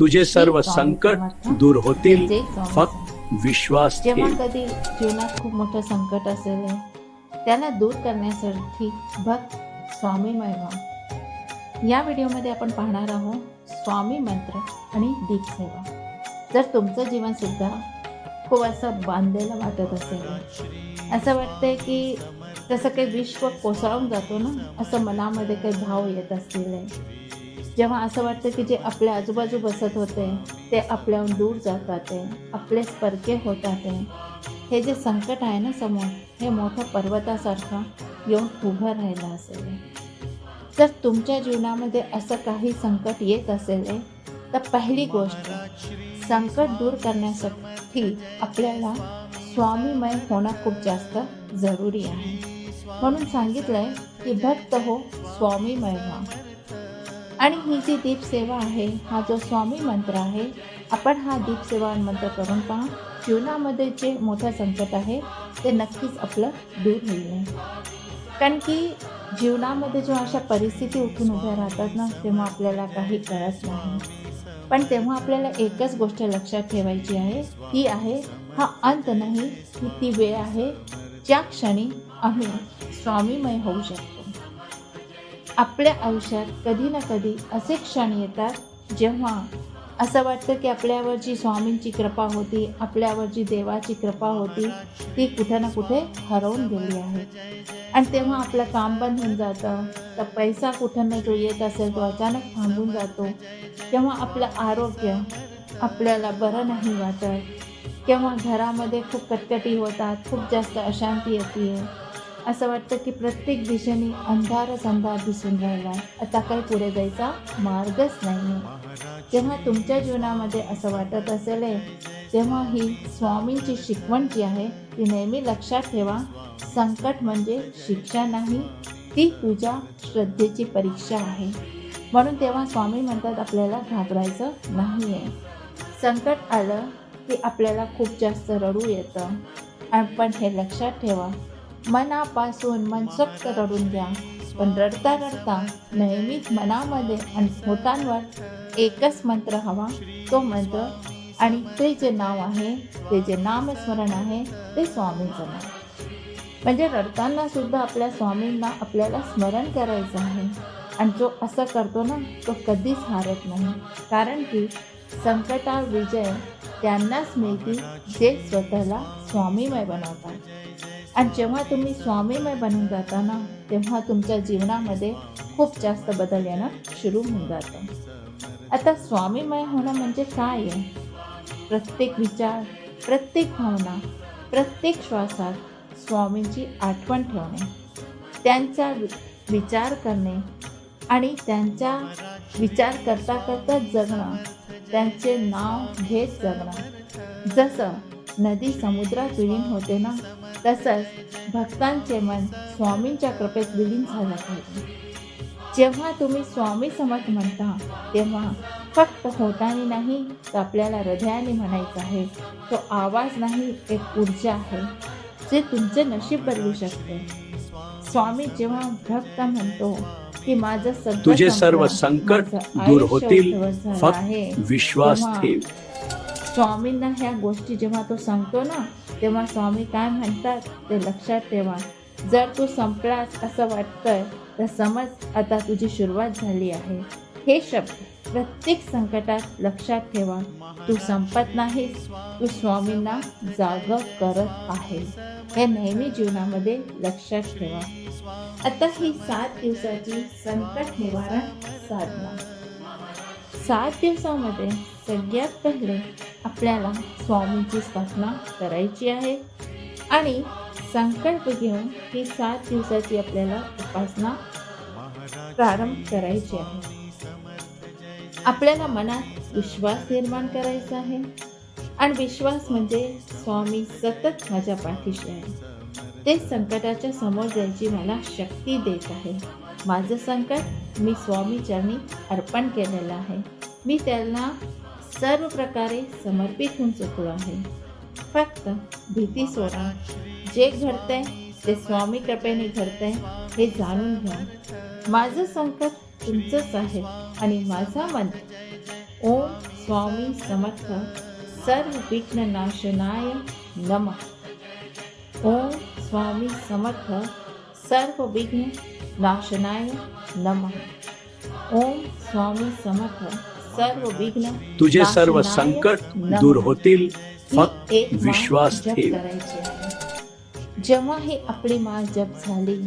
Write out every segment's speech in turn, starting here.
तुझे सर्व संकट. दूर होतील. फक्त विश्वास जेव्हा कधी जीवनात खूप मोठं संकट असेल त्याला दूर करण्यासाठी भक्त स्वामी व्हा या व्हिडिओमध्ये आपण पाहणार आहोत स्वामी मंत्र आणि दीपसेवा जर तुमचं जीवनसुद्धा खूप असं बांधलेलं वाटत असेल असं वाटतंय की तसं काही विश्व कोसळून जातो ना असं मनामध्ये काही भाव येत असतील जेव्हा असं वाटतं की जे आपल्या आजूबाजू बसत होते ते आपल्याहून दूर जातात आहे आपले स्पर्के होतात आहे हे जे संकट आहे ना समोर हे मोठं पर्वतासारखं येऊन उभं राहिलं असेल. जर तुमच्या जीवनामध्ये असं काही संकट येत असेल तर पहिली गोष्ट संकट दूर करण्यासाठी आपल्याला स्वामीमय होणं खूप जास्त जरुरी आहे. म्हणून सांगितलंय की भक्त हो स्वामीमय व्हा. आणि ही जी दीपसेवा आहे हा जो स्वामी मंत्र आहे आपण हा दीपसेवा मंत्र करून पहा. जीवनामध्ये जे मोठं संकट आहे ते नक्कीच आपलं दूर होईल. कारण की जीवनामध्ये जेव्हा अशा परिस्थिती उठून उभ्या राहतात ना तेव्हा आपल्याला काही कळत नाही. पण तेव्हा आपल्याला एकच गोष्ट लक्षात ठेवायची आहे ती आहे हा अंत नाही ही ती वेळ आहे ज्या क्षणी आम्ही स्वामीमय होऊ शकतो. आपल्या आयुष्यात कधी ना कधी असे क्षण येतात जेव्हा असं वाटतं की आपल्यावर जी स्वामींची कृपा होती आपल्यावर जी देवाची कृपा होती ती कुठे ना कुठे हरवून गेली आहे. आणि तेव्हा आपलं काम बंद होऊन जातं तर पैसा कुठं ना जो येत असेल तो अचानक थांबून जातो. तेव्हा आपलं आरोग्य आपल्याला बरं नाही वाटत. किंवा घरामध्ये खूप कटकटी होतात खूप जास्त अशांती येते. असं वाटतं की प्रत्येक दिशेने अंधारच अंधार दिसून राहिला. आता काही पुढे जायचा मार्गच नाही जेव्हा तुमच्या जीवनामध्ये असं वाटत असेल तेव्हा ही स्वामींची शिकवण जी आहे ती नेहमी लक्षात ठेवा. संकट म्हणजे शिक्षा नाही ती तुझ्या श्रद्धेची परीक्षा आहे. म्हणून तेव्हा स्वामी म्हणतात आपल्याला घाबरायचं नाही आहे संकट आलं की आपल्याला खूप जास्त रडू येतं. पण हे लक्षात ठेवा. मनापासून मनसोक्त रडून घ्या. पण रडता रडता नेहमीच मनामध्ये आणि होतांवर एकच मंत्र हवा. तो मंत्र आणि ते जे नाव आहे ते जे नामस्मरण आहे ते स्वामींचं नाव. म्हणजे रडताना सुद्धा आपल्या स्वामींना आपल्याला स्मरण करायचं आहे. आणि जो असं करतो ना तो कधीच हारत नाही. कारण की संकटा विजय त्यांनाच मिळतील जे स्वतःला स्वामीमय बनवतात. आणि जेव्हा तुम्ही स्वामीमय बनून जाता ना तेव्हा तुमच्या जीवनामध्ये खूप जास्त बदल येणं सुरू होऊन जातं. आता स्वामीमय होणं म्हणजे काय आहे? प्रत्येक विचार प्रत्येक भावना प्रत्येक श्वासात स्वामींची आठवण ठेवणे त्यांचा वि- विचार करणे आणि त्यांचा विचार करता करता जगणं त्यांचे नाव घेत जगणं. जसं नदी समुद्रात विलीन होते ना तसंच भक्तांचे मन स्वामींच्या कृपेत विलीन झालं पाहिजे. जेव्हा तुम्ही स्वामी समर्थ म्हणता तेव्हा फक्त होतानी नाही तर आपल्याला हृदयाने म्हणायचं आहे तो आवाज नाही एक ऊर्जा आहे जे तुमचे नशीब बदलू शकते. स्वामी जेव्हा भक्त म्हणतो की माझं सगळं तुझे सर्व संकट दूर होतील फक्त आहे. विश्वास ठेव. स्वामींना ह्या गोष्टी जेव्हा तो सांगतो ना तेव्हा स्वामी काय म्हणतात ते लक्षात ठेवा. जर तू संपलास असं वाटतंय तर समज आता तुझी सुरुवात झाली आहे. हे शब्द प्रत्येक संकटात लक्षात ठेवा. तू संपत नाहीस तू स्वामींना जाग करत आहे. हे नेहमी जीवनामध्ये लक्षात ठेवा. आता ही सात दिवसाची संकट निवारण साधना. सात दिवसामध्ये सगळ्यात पहिले आपल्याला स्वामींची स्थापना करायची आहे. आणि संकल्प घेऊन ही सात दिवसाची आपल्याला उपासना प्रारंभ करायची आहे. आपल्याला मनात विश्वास निर्माण करायचा आहे. आणि विश्वास म्हणजे स्वामी सतत माझ्या पाठीशी आहे. ते संकटाच्या समोर जायची मला शक्ती देत आहे. माझं संकट मी स्वामी चरणी अर्पण केलेलं आहे. मी त्यांना सर्व प्रकारे समर्पित होऊन चुकलो आहे. फक्त भीती सोडा. जे घडतंय ते स्वामी कृपेने घडतंय हे जाणून घ्या. माझं संकट तुमचंच आहे आणि माझा मन ओम स्वामी समर्थ सर्व विघ्ननाशनाय नम. ओम स्वामी समर्थ सर्व विघ्न नाशनाय नम. ओम स्वामी समर्थ सर्व विघ्न तुझे सर्व संकट. दूर होतील फक्त विश्वास ठेव. जेव्हा ही आपली माळ जप झाली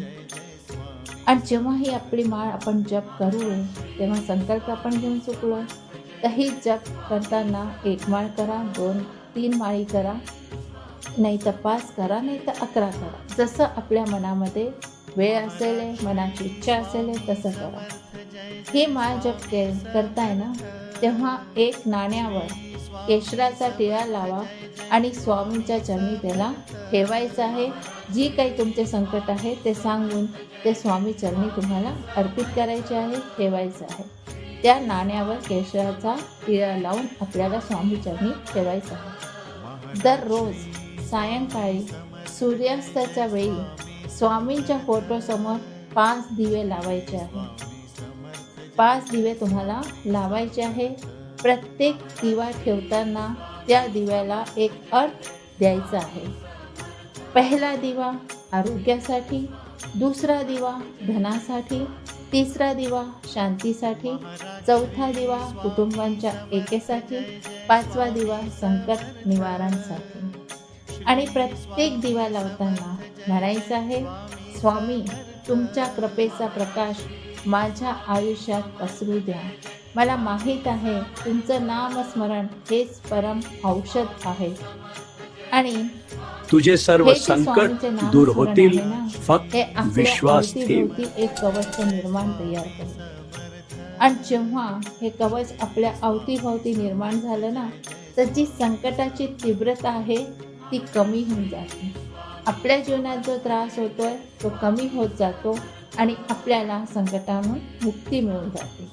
आणि जेव्हा ही आपली माळ आपण जप करू तेव्हा संकल्प आपण घेऊन चुकलो. तर ही जप करताना एक माळ करा दोन तीन माळी करा नाही तर पाच करा नाही तर अकरा करा. जसं आपल्या मनामध्ये वेळ असेल मनाची इच्छा असेल तसं करा. हे माळ जप करताय ना? तेव्हा एक नाण्यावर केशराचा टिळा लावा आणि स्वामींच्या चरणी त्याला ठेवायचं आहे. जी काही तुमचे संकट आहे ते सांगून ते स्वामी चरणी तुम्हाला अर्पित करायचे आहे ठेवायचं आहे. त्या नाण्यावर केशराचा टिळा लावून आपल्याला स्वामी चरणी ठेवायचं आहे. दररोज सायंकाळी सूर्यास्ताच्या वेळी स्वामींच्या फोटोसमोर पाच दिवे लावायचे आहे. पाच दिवे तुम्हाला लावायचे आहे. प्रत्येक दिवा ठेवताना त्या दिव्याला एक अर्थ द्यायचा आहे. पहिला दिवा आरोग्यासाठी दुसरा दिवा धनासाठी तिसरा दिवा शांतीसाठी चौथा दिवा कुटुंबांच्या एकेसाठी पाचवा दिवा संकट निवारणसाठी. आणि प्रत्येक दिवा लावताना म्हणायचं आहे स्वामी तुमच्या कृपेचा प्रकाश माझ्या आयुष्यात पसरू द्या. मला माहीत आहे तुमचं नामस्मरण हेच परम औषध आहे. आणि तुझे सर्व संकट दूर होतील फक्त विश्वास एक कवच निर्माण तयार करू. आणि जेव्हा हे कवच आपल्या अवतीभोवती निर्माण झालं ना तर जी संकटाची तीव्रता आहे ती कमी होऊन जाते. आपल्या जीवनात जो त्रास होतोय तो कमी होत जातो. आणि आपल्याला संकटामधून मुक्ती मिळून जाते.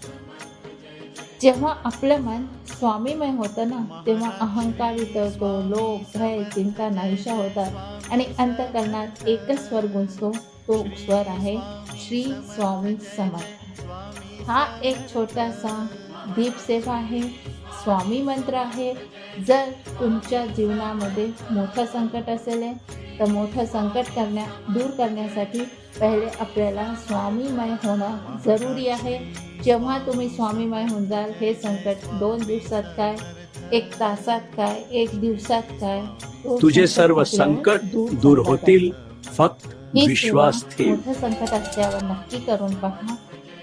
जेव्हा आपलं मन स्वामीमय होतं ना तेव्हा अहंकार वितळतो लोभ भय चिंता नाहीशा होतात. आणि अंतकरणात एकच स्वर गुंजतो तो स्वर आहे श्री स्वामी समर्थ. हा एक छोटासा दीपसेवा आहे स्वामी मंत्र आहे. जर तुमच्या जीवनामध्ये मोठं संकट असेल तर मोठं संकट करण्या दूर करण्यासाठी पहिले आपल्याला स्वामीमय होणं जरुरी आहे. जेव्हा तुम्ही स्वामीमय होऊन जाल हे संकट दोन दिवसात काय एक तासात काय एक दिवसात काय? तो तुझे सर्व संकट दूर होतील. फक्त विश्वास मोठं संकट असल्यावर नक्की करून पहा.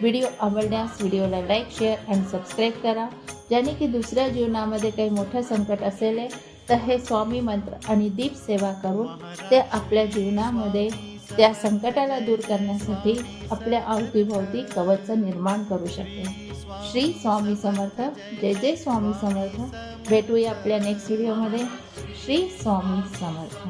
व्हिडिओ आवडल्यास व्हिडिओला लाईक शेअर आणि सबस्क्राईब करा. ज्याने की दुसऱ्या जीवनामध्ये काही मोठं संकट असेल तर हे स्वामी मंत्र आणि दीप सेवा करून ते आपल्या जीवनामध्ये त्या संकटाला दूर करण्यासाठी आपल्या अवतीभोवती कवच निर्माण करू शकते. श्री स्वामी समर्थ जय जय स्वामी समर्थ. भेटूया आपल्या नेक्स्ट व्हिडिओमध्ये श्री स्वामी समर्थ.